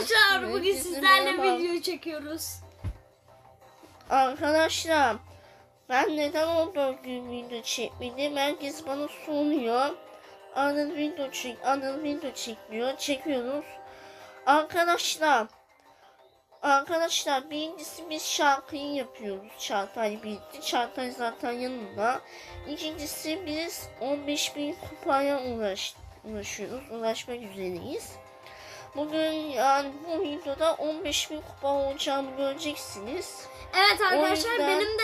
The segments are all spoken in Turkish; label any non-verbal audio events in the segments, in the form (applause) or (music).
Arkadaşlar bugün sizlerle video çekiyoruz. Arkadaşlar ben neden 14 gün video çekmedim? Herkes bana soruyor. Anıl video çek, Anıl video çekmiyor. Çekiyoruz. Arkadaşlar Arkadaşlar birincisi biz şarkıyı yapıyoruz. Çağatay birlikte. Çağatay zaten yanında. İkincisi biz 15 bin kupaya uğraş, uğraşıyoruz. Uğraşmak üzereyiz. Bugün yani bu videoda 15 bin kupa olacağını göreceksiniz. Evet arkadaşlar yüzden- benim de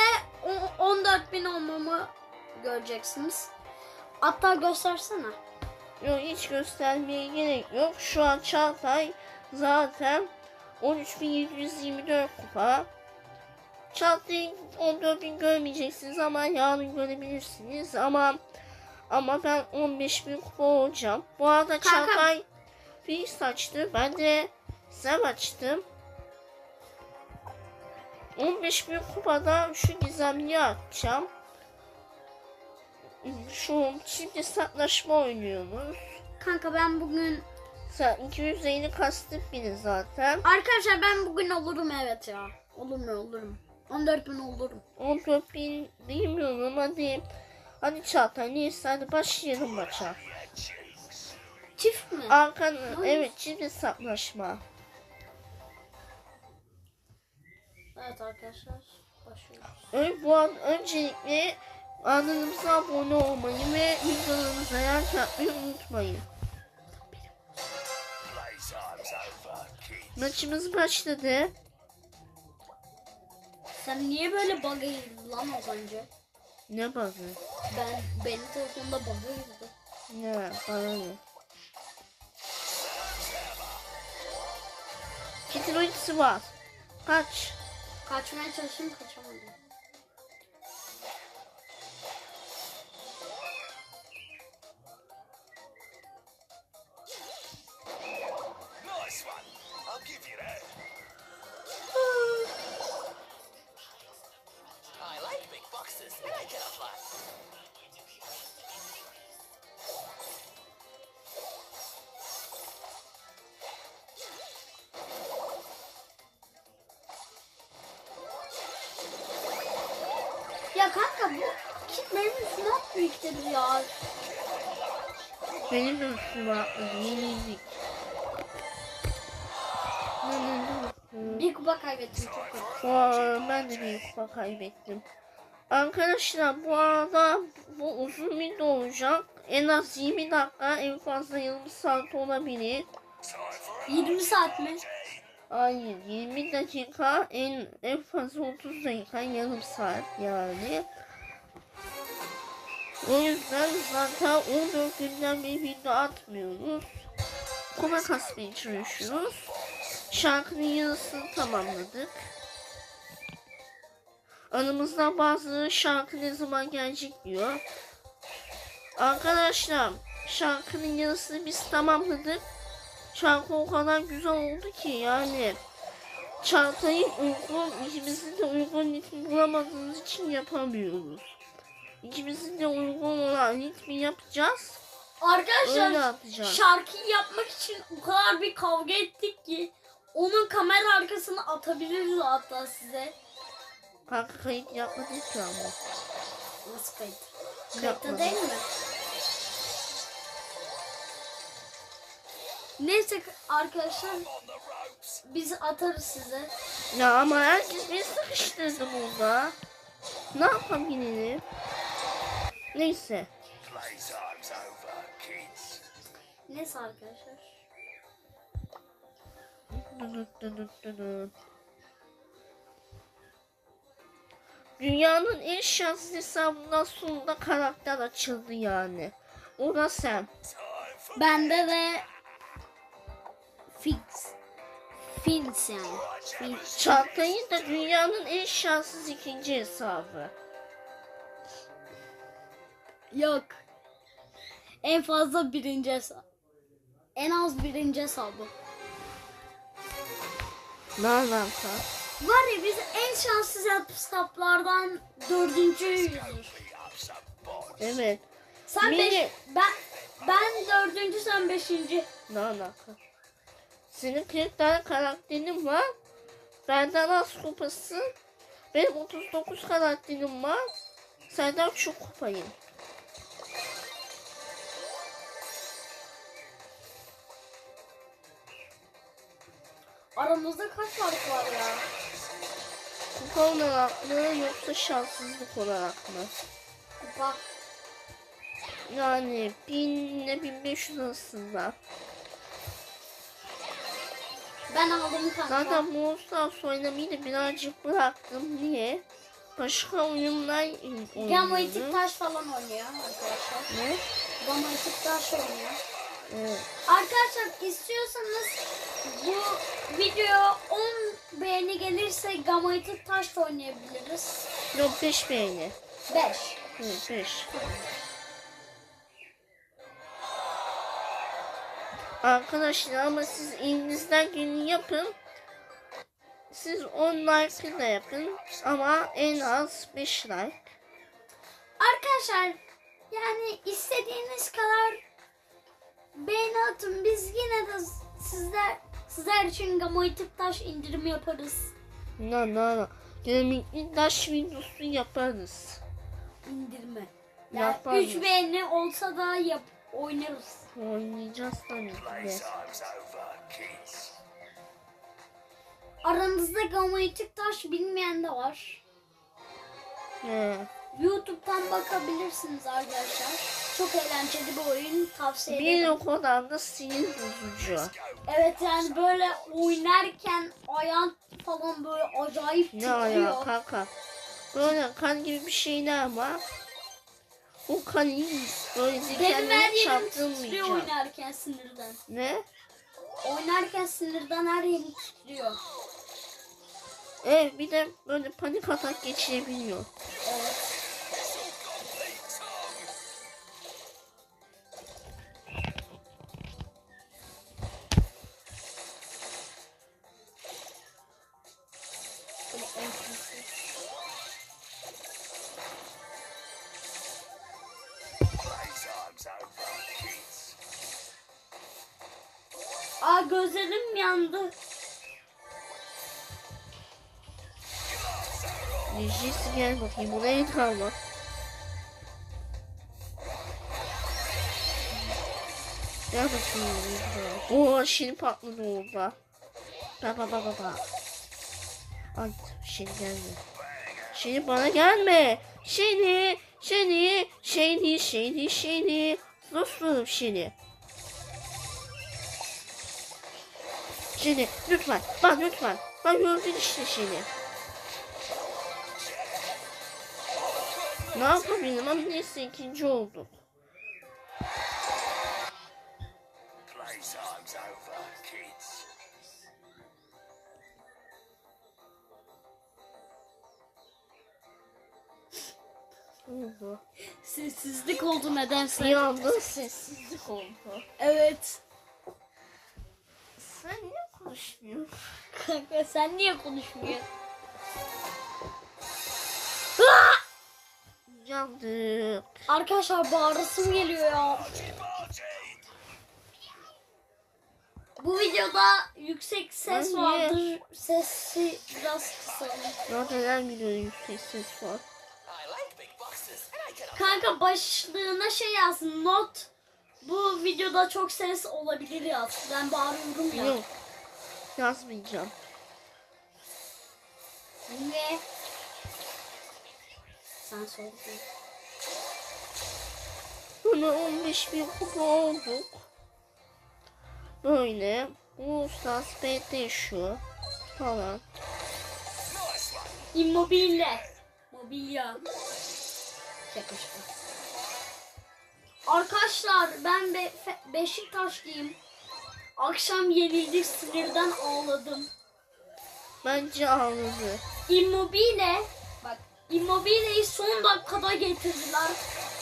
o- 14 bin olmamı göreceksiniz. Hatta göstersene. Yok hiç göstermeye gerek yok. Şu an Çağatay zaten 13.724 kupa. Çağatay'ı 14.000 görmeyeceksiniz ama yarın görebilirsiniz. Ama ama ben 15.000 kupa olacağım. Bu arada Kanka. Çağatay Fix açtı. Ben de Zem açtım. 15.000 kupada şu gizemliği açacağım. Şu şimdi saklaşma oynuyoruz. Kanka ben bugün Sen 250 kastık biri zaten. arkadaşlar ben bugün olurum evet ya. Olur mu olurum. 14 bin olurum. 14 bin bilmiyorum hadi. Hadi Çağatay neyse hadi başlayalım maça. Çift mi? Arkan evet çift saklaşma. Evet arkadaşlar başlıyoruz. Ön, bu an öncelikle kanalımıza abone olmayı ve videolarımıza like atmayı unutmayın. Maçımız başladı. Sen niye böyle bug'a girdin lan az önce? Ne bazı? Ben benim telefonda bug'a girdi. Ne bana ne? Kitin ultisi var. Kaç. Kaçmaya çalıştım kaçamadım. Ya kanka bu kit benim üstüme atlıyor ikide bir ya. Benim de üstüme ne? Bir kupa kaybettim çok kötü. Ben de bir kupa kaybettim. Arkadaşlar bu arada bu uzun video olacak. En az 20 dakika en fazla yarım saat olabilir. Time for 20 saat mi? Hayır 20 dakika en, en fazla 30 dakika yarım saat yani. O yüzden zaten 14 günden bir video atmıyoruz. Kupa kasmaya çalışıyoruz. Şarkının yarısını tamamladık. Aramızda bazı şarkı ne zaman gelecek diyor. Arkadaşlar şarkının yarısını biz tamamladık. Şarkı o kadar güzel oldu ki yani. Çantayı uygun, ikimizin de uygun ritmi bulamadığımız için yapamıyoruz. İkimizin de uygun olan ritmi yapacağız. Arkadaşlar şarkıyı yapmak için o kadar bir kavga ettik ki onun kamera arkasını atabiliriz hatta size. Kanka kayıt yapmadık ki ama. Nasıl kayıt? Kayıtta değil mi? Neyse arkadaşlar biz atarız size. Ya ama herkes beni sıkıştırdı burada. Ne? Neyse. Playtime's over, kids. Neyse arkadaşlar. Dünyanın en şanslı hesabından sonunda karakter açıldı yani. O da sen. Bende de fix. Fins yani. Fins. Çağatay'ın da dünyanın en şanssız ikinci hesabı. Yok. En fazla birinci hesap. En az birinci hesabı. Ne alaka? Var ya biz en şanssız hesaplardan dördüncüyüz. Evet. Sen Mini- beş, ben ben dördüncü sen beşinci. Ne alaka? Senin 40 tane karakterin var. Benden az kupası. Benim 39 karakterim var. Senden çok kupayım. Aramızda kaç fark var ya? Kupa olarak mı yoksa şanssızlık olarak mı? Kupa. Yani 1000 ile 1500 arasında. Ben aldım kanka. Zaten Monsters oynamayı da birazcık bıraktım. Niye? Başka oyunlar Gamma Etik oynuyorum. Taş falan oynuyor arkadaşlar. Ne? Etik Taş oynuyor. Evet. Arkadaşlar istiyorsanız bu videoya 10 beğeni gelirse Gamma Etik Taş da oynayabiliriz. Yok 5 beğeni. 5. Evet 5. Arkadaşlar ama siz elinizden geleni yapın. Siz 10 like da yapın ama en az 5 like. Arkadaşlar yani istediğiniz kadar beğeni atın. Biz yine de sizler sizler için Gamma Etik Taş indirim yaparız. No no no. Gemikli taş videosu yaparız. İndirme. Yani Yaparız. 3 beğeni olsa da yap oynarız. Oynayacağız tabii ki. Aranızda Gamma Etik Taş bilmeyen de var. He. YouTube'dan bakabilirsiniz arkadaşlar. Çok eğlenceli bir oyun tavsiye Bir ederim. o kadar da sinir bozucu. Evet yani böyle oynarken ayağın falan böyle acayip Ne titriyor. ayağı kanka. Böyle kan gibi bir şeyler var. O kanı böyle Benim her dikenleri yerim titriyor çarptırmayacağım. oynarken sinirden. Ne? Oynarken sinirden her yerim titriyor. Evet bir de böyle panik atak geçirebiliyor. Evet. Buraya kalma. Gel bakayım buraya. Oo şimdi patladı orada. Bak bak bak bak bak. Ay şimdi gelme. Şimdi bana gelme. Şimdi, şimdi, şimdi, şimdi, şimdi. Dostum şimdi. Şimdi lütfen, bak lütfen. Bak gördün işte şimdi. Ne yapabilirim ama neyse ikinci olduk. Sessizlik oldu nedense. Bir anda sessizlik oldu. Evet. Sen niye konuşmuyorsun? Kanka sen niye konuşmuyorsun? Yandık. Arkadaşlar bağırasım geliyor ya. Bu videoda yüksek ses Anne. vardır. Sesi biraz kısalım. Zaten gidiyor yüksek ses var. Kanka başlığına şey yazsın. Not. Bu videoda çok ses olabilir yaz. Ben bağırıyorum ya. Yok. Yazmayacağım. Ne? Sen sordun. Böyle 15 bin kupa olduk. Böyle. Uluslar PT şu. Falan. İmmobile. Mobilya. Şaka şaka. Arkadaşlar ben Be Beşiktaşlıyım. Akşam yenildik sinirden ağladım. Bence ağladı. Immobile Immobile'yi son dakikada getirdiler.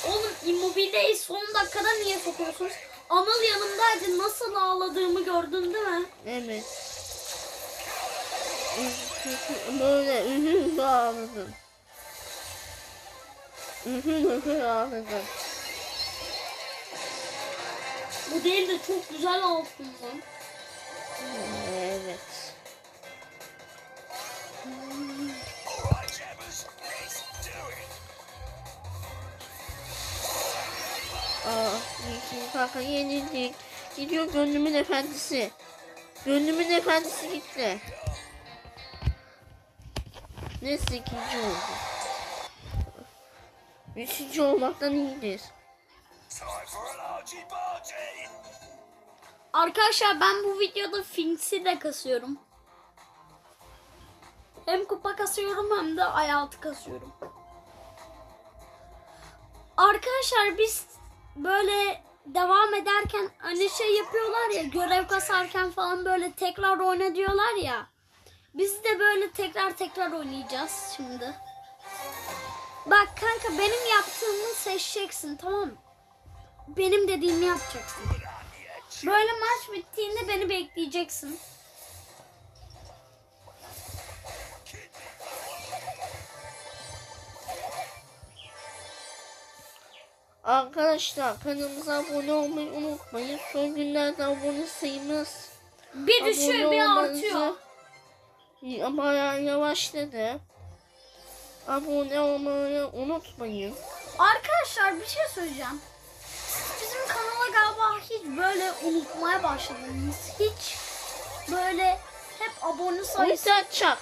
Oğlum Immobile'yi son dakikada niye sokuyorsunuz? Anıl yanımdaydı. Nasıl ağladığımı gördün değil mi? Evet. (laughs) Böyle ühü ağladım. Ühü ağladım. Bu değil de çok güzel altın lan. Evet. Aa, iki kanka yenildik. Gidiyor gönlümün efendisi. Gönlümün efendisi gitti. Neyse ikinci oldu. Üçüncü olmaktan iyidir. Arkadaşlar ben bu videoda Finks'i de kasıyorum. Hem kupa kasıyorum hem de hayatı kasıyorum. Arkadaşlar biz böyle devam ederken hani şey yapıyorlar ya görev kasarken falan böyle tekrar oyna diyorlar ya. Biz de böyle tekrar tekrar oynayacağız şimdi. Bak kanka benim yaptığımı seçeceksin tamam? Benim dediğimi yapacaksın. Böyle maç bittiğinde beni bekleyeceksin. Arkadaşlar kanalımıza abone olmayı unutmayın. Son günlerde abone sayımız Bir düşüyor bir artıyor. Ya- bayağı yavaşladı. Abone olmayı unutmayın. Arkadaşlar bir şey söyleyeceğim. Bizim kanala galiba hiç böyle unutmaya başladınız. Hiç böyle hep abone sayısı çak.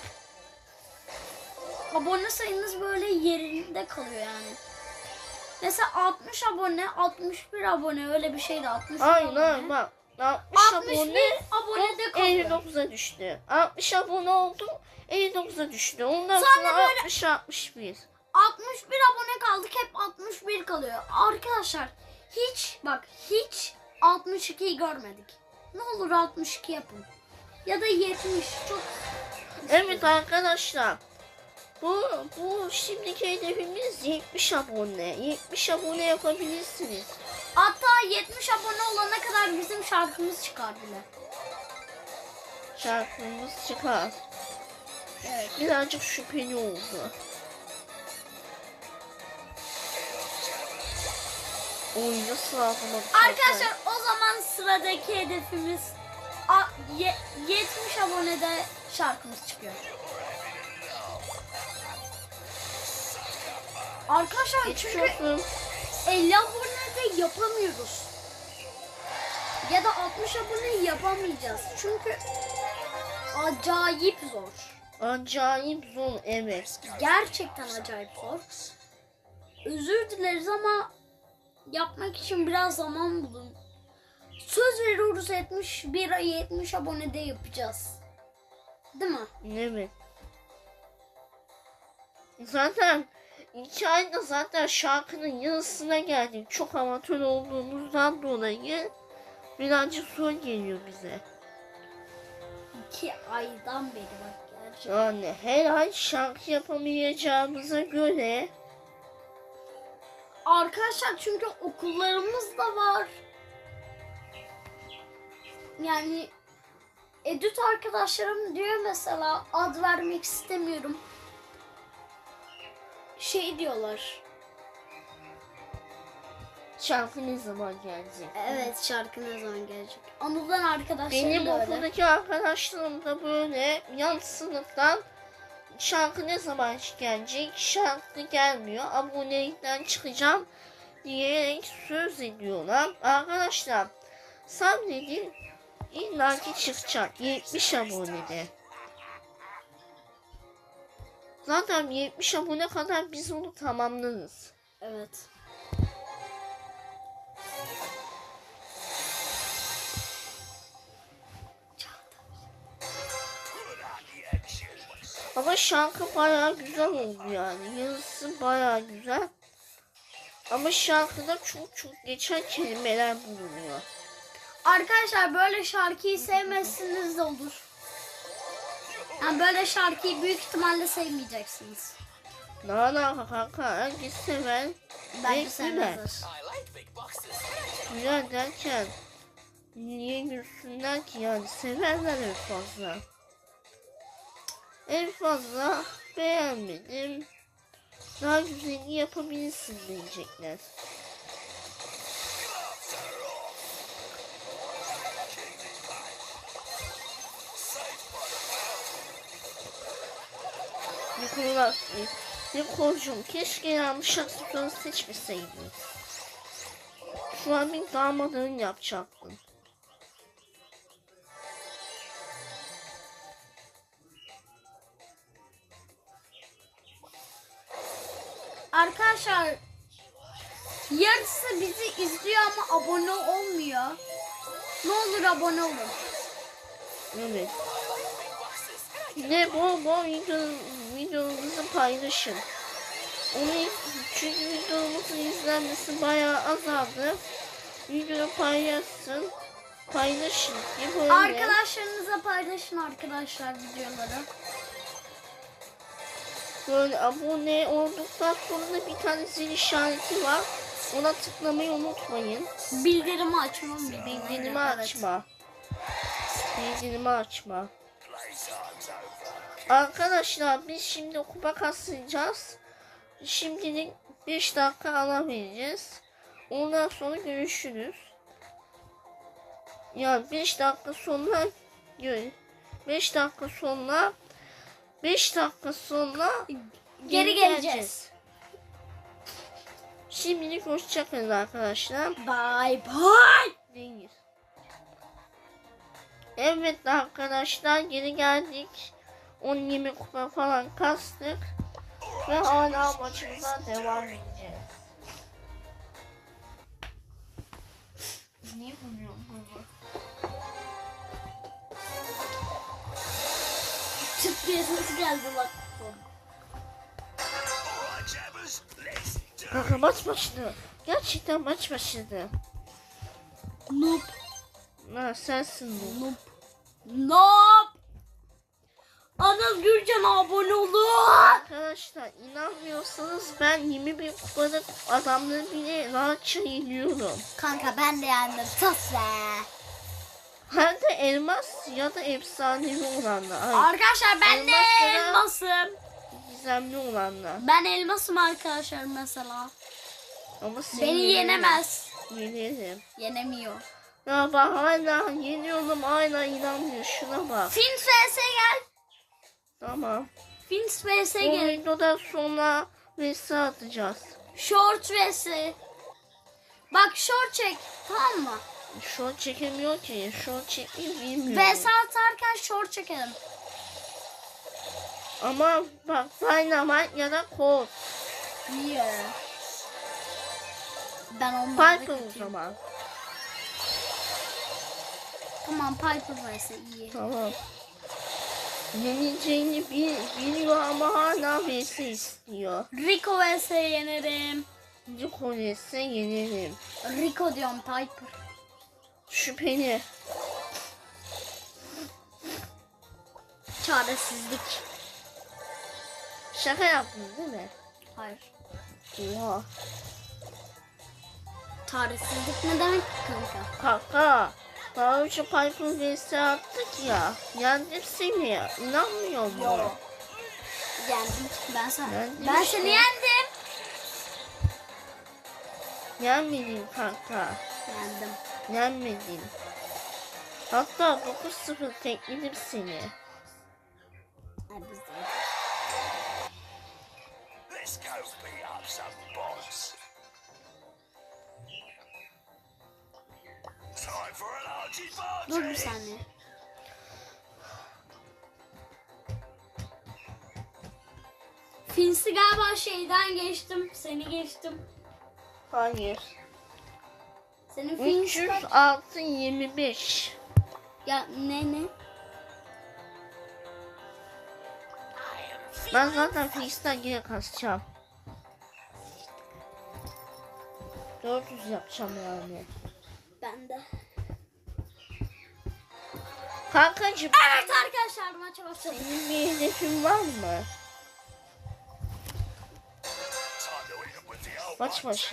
abone sayınız böyle yerinde kalıyor yani. Mesela 60 abone, 61 abone öyle bir şeydi 60 Aynen abone. bak. 60 61 abone abone de kalıyor. 59'a düştü. 60 abone oldu 59'a düştü. Ondan Sonra sonra, böyle- 60 61. 61 abone kaldık hep 61 kalıyor. Arkadaşlar hiç bak hiç 62'yi görmedik. Ne olur 62 yapın. Ya da 70 çok Evet arkadaşlar. Bu bu şimdiki hedefimiz 70 abone. 70 abone yapabilirsiniz. Hatta 70 abone olana kadar bizim şarkımız çıkar bile. Şarkımız çıkar. Evet. Birazcık şüpheli oldu. Oyunu sıralamak. Arkadaşlar o zaman sıradaki hedefimiz a- ye- 70 abonede şarkımız çıkıyor. Arkadaşlar Geçmiş çünkü olsun. 50 abonede yapamıyoruz. Ya da 60 abone yapamayacağız. Çünkü acayip zor. Acayip zor evet. Gerçekten acayip zor. Özür dileriz ama yapmak için biraz zaman bulun. Söz veriyoruz 71 ay 70 abonede yapacağız. Değil mi? Evet. Zaten iki ayda zaten şarkının yarısına geldik. Çok amatör olduğumuzdan dolayı birazcık zor geliyor bize. 2 aydan beri bak gerçekten. Yani her ay şarkı yapamayacağımıza göre Arkadaşlar çünkü okullarımız da var. Yani edit arkadaşlarım diyor mesela ad vermek istemiyorum. Şey diyorlar. şarkı ne zaman gelecek? Evet şarkı ne zaman gelecek? Anıl'dan arkadaşlarım Benim da öyle. okuldaki arkadaşlarım da böyle yan sınıftan şarkı ne zaman gelecek? Şarkı gelmiyor. Abonelikten çıkacağım diyerek söz ediyorlar. Arkadaşlar sabredin illaki çıkacak. 70 abonede. Zaten 70 abone kadar biz onu tamamlarız. Evet. Ama şarkı bayağı güzel oldu yani. Yazısı bayağı güzel. Ama şarkıda çok çok geçen kelimeler bulunuyor. Arkadaşlar böyle şarkıyı sevmezsiniz de olur. Yani böyle şarkıyı büyük ihtimalle sevmeyeceksiniz. Daha da kanka herkes sever. Bence sevmezler. Güler derken niye gülsünler ki yani severler en fazla. En fazla beğenmedim. Daha güzelini yapabilirsin diyecekler. Konular. Nikol'cum keşke yanlış aksiyonu seçmeseydin. Şu an bir damadın yapacaktın. Arkadaşlar yarısı bizi izliyor ama abone olmuyor. Ne olur abone olun. Evet. Ne bol bol video, videomuzu paylaşın. Onu çünkü videomuzun izlenmesi bayağı azaldı. Videoyu paylaşsın. Paylaşın böyle. Arkadaşlarınıza paylaşın arkadaşlar videoları. Böyle abone olduktan sonra bir tane zil işareti var. Ona tıklamayı unutmayın. Bildirimi açmam Bildirimi açma. Bildirimi açma. Arkadaşlar biz şimdi kupa kaslayacağız. Şimdilik 5 dakika ara vereceğiz. Ondan sonra görüşürüz. Ya 5 dakika sonra 5 dakika sonra 5 dakika sonra Geri geleceğiz. Şimdilik hoşçakalın arkadaşlar. Bye bye. Değil. Evet arkadaşlar geri geldik. 10-20 kupa falan kastık. Ve hala maçımıza devam edeceğiz. Niye vuruyorum bunu? Çıt diye ses geldi do Kanka maç başladı. Gerçekten maç başladı. Noob. Ha, sensin. Noob. Noob. Anıl Gürcan abone olun. Arkadaşlar inanmıyorsanız ben 21 kupalık adamları bile rahatça yeniyorum. Kanka ben de yendim. Sus be. Hem de elmas ya da efsanevi olanlar. Ay, Arkadaşlar ben de elmasım. gizemli olanlar. Ben elmasım arkadaşlar mesela. Ama seni Beni yenemez. Yenerim. Yenemiyor. Ya bak hala yeniyorum hala inanmıyor. Şuna bak. Fins vs gel. Tamam. Fins vs Bu gel. videodan sonra vs atacağız. Short vs. Bak short çek. Tamam mı? An çekemiyor ki. An çekmeyi bilmiyor. Vs atarken short çekelim. Ama bak Dynamite ya da Colt. Niye? Ben onları Piper o zaman. Tamam Piper vs iyi. Tamam. Yeneceğini bil, biliyor ama hala vs istiyor. Rico vs yenerim. Rico ise yenerim. Rico diyorum Piper. Şüpheli. Çaresizlik. Şaka yaptın değil mi? Hayır. Oha. Çaresizlik ne demek ki kanka? Kaka. Daha önce Piper vs attık ya. Yendim seni. İnanmıyor mu? Yendim. Ben sana. Yendim ben işte. seni yendim. Yenmedin kanka. Yendim. Yenmedin. Hatta 9-0 tekledim seni. Let's go beat up some boss. Dur bir saniye. Fins'i galiba şeyden geçtim. Seni geçtim. Hayır. Senin Fins kaç? 306 25. Ya ne ne? Ben zaten Face'den yine kasacağım. 400 yapacağım yani. Ben de. Kankacım Evet arkadaşlar maça başladık. senin bir hedefin var mı? Maç.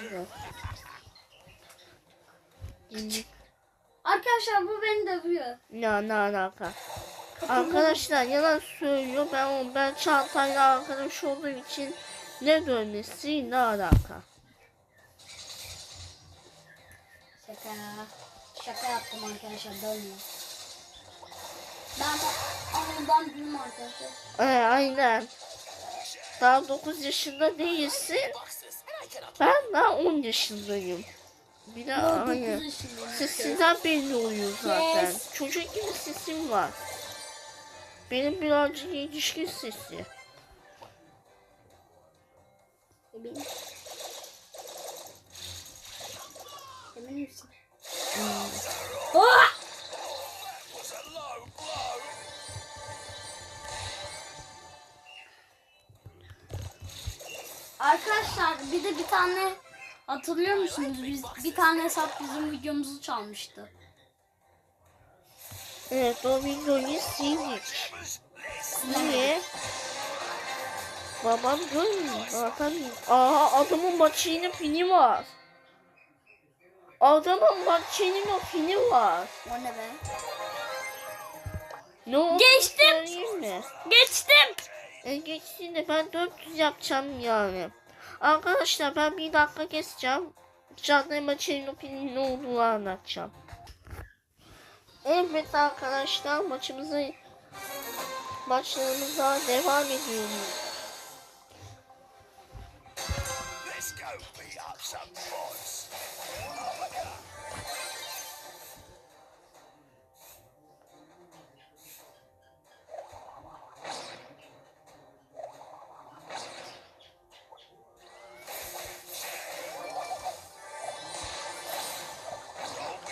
Yeni- Arkadaşlar bu beni dövüyor. Ne ne alaka? Arkadaşlar yalan söylüyor. Ben o- ben Çağatay'la arkadaş olduğum için ne dönmesi ne alaka? Şaka. Şaka yaptım arkadaşlar dönmüyor. Ben Anıl'dan büyüğüm arkadaşlar. Ee, aynen. Daha 9 yaşında değilsin. Ben daha 10 yaşındayım. Bir de aynı. Sesinden belli oluyor zaten. Yes. Çocuk gibi sesim var. Benim birazcık yetişkin sesi. Eminim. Emin misin? Was Arkadaşlar bir de bir tane hatırlıyor musunuz? Biz bir tane hesap bizim videomuzu çalmıştı. Evet o videoyu sildik. Niye? Babam görmüyor. Zaten Aha adamın maçının pini var. Adamın maçının pini var. O ne be? Ne oldu Geçtim. söyleyeyim mi? Geçtim. E geçsin de ben 400 yapacağım yani. Arkadaşlar ben bir dakika keseceğim. O pilinin ne olduğunu anlatacağım. Evet arkadaşlar maçımıza maçlarımıza devam ediyoruz.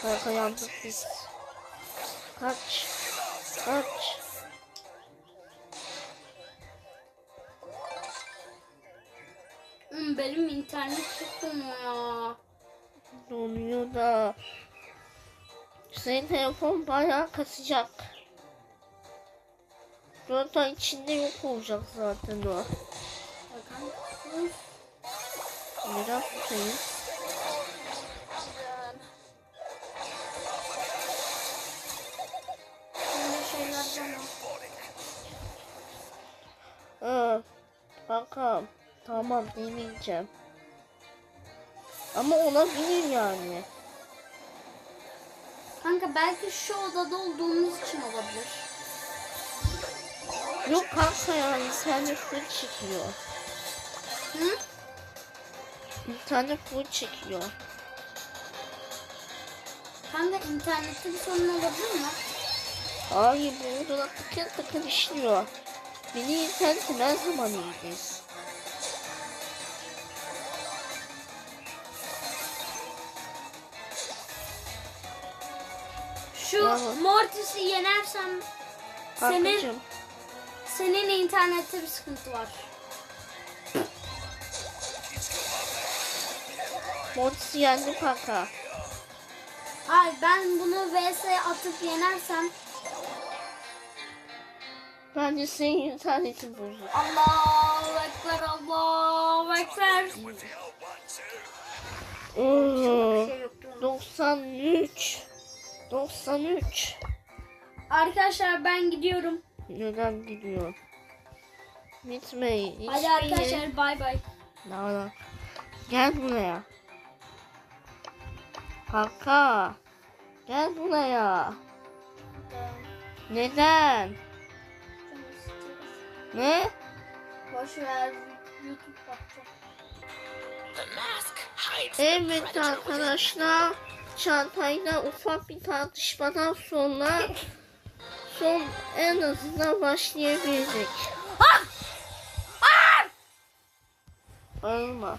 Kanka yandık biz. Kaç. Kaç. Benim internet çok donuyor da. Senin telefon bayağı kasacak. 4 ay içinde yok olacak zaten o. Neden tutayım? Tamam demeyeceğim. Ama olabilir yani. Kanka belki şu odada olduğumuz için olabilir. Yok kanka yani sende full çekiyor. Hı? İnternet full çekiyor. Kanka internette bir sorun olabilir mi? Hayır bu odada tıkır tıkır işliyor. Beni internetim her zaman iyiydi. Bravo. Mortis'i yenersem senin senin internette bir sıkıntı var. Mortis'i yendi kanka. Hayır ben bunu vs atıp yenersem Bence senin internetin bozuk. Allahu Ekber Allahu Ekber. Oo, Şey yoktu. 93. 93. Arkadaşlar ben gidiyorum. Neden gidiyor? Gitmeyin. Hadi hiçbir arkadaşlar yere- bay bay. Nana. Gel buraya. Kanka. Gel buraya. Neden? Ne? Boş ver YouTube bakacağım. The mask hides Evet arkadaşlar. Çantayla ufak bir tartışmadan sonra son en azından başlayabildik. Bağırma.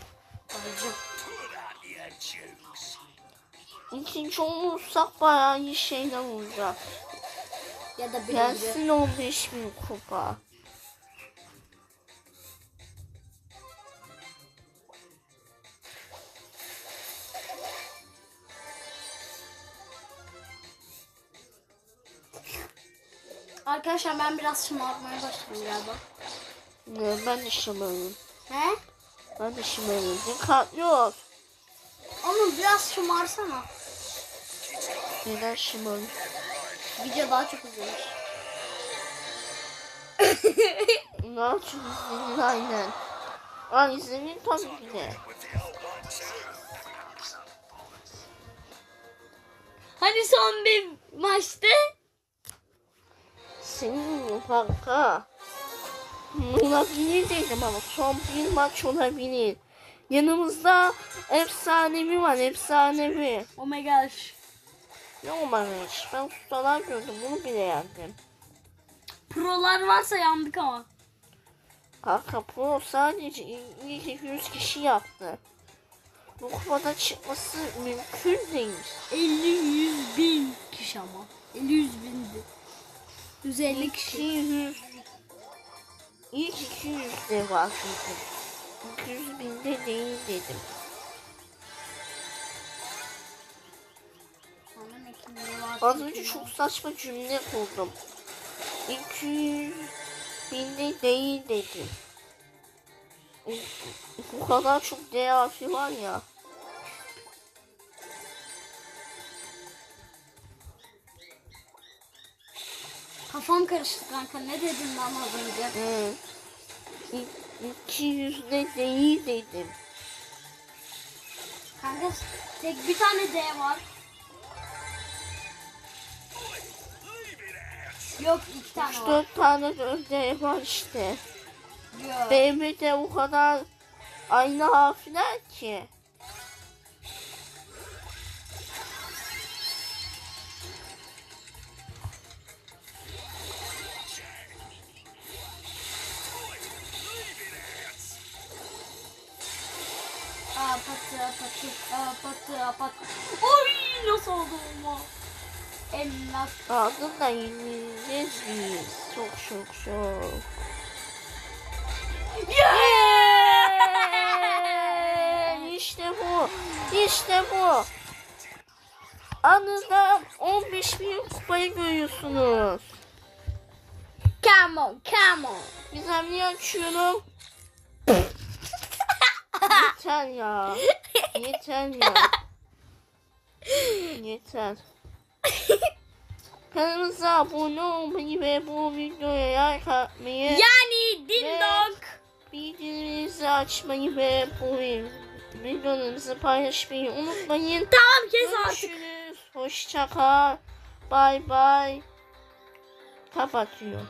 Babacım. Put out your jukes. İkinci olursak bayağı iyi şeyler olacak. Ya da. Gelsin 15 bin kupa. Arkadaşlar ben biraz şımartmaya başladım galiba. Ne, ben de şımarım. He? Ben de şımarım. Dikkatli ol. Oğlum biraz şımarsana. Neden şımarım? Video daha çok izlenir. (laughs) Ne yapıyorsun senin aynen? Ay senin tabii ki de. Hani son bir maçtı? Senin kanka? Olabilir dedim ama son bir maç olabilir. Yanımızda efsanevi var efsanevi. Oh my gosh. Ne olmamış? Ben ustalar gördüm bunu bile yendim. Prolar varsa yandık ama. Kanka pro sadece ilk 200 kişi yaptı. Bu kupada çıkması mümkün değil. 50 100 bin kişi ama. 50 100 bindi. 150 kişi. 200 İlk 200 de var dedim. 200 binde değil dedim. Az önce çok saçma cümle kurdum. 200 binde değil dedim. Bu kadar çok D harfi var ya. Kafam karıştı kanka. Ne dedim ben az önce? Hı. İ- 200 de değil dedim. Kanka tek bir tane D var. Yok iki tane var. 4 tane de D var işte. Yok. BM'de o kadar aynı harfler ki. Aa patı. Oy nasıl oldu ama? Ellas. Ardından yenileceğiz biz. Çok çok çok. Yeah! İşte bu. İşte bu. Anında 15 bin kupayı görüyorsunuz. Come on come on. Gizemli açıyorum. (laughs) Yeter ya. Yeter ya. Yeter. Kanalımıza abone olmayı ve bu videoya like atmayı, Yani din Ve- dong. bildirimlerinizi açmayı ve bu videolarımızı paylaşmayı unutmayın. Tamam kes artık. Görüşürüz. Hoşça kal. Bay bay. Kapatıyorum.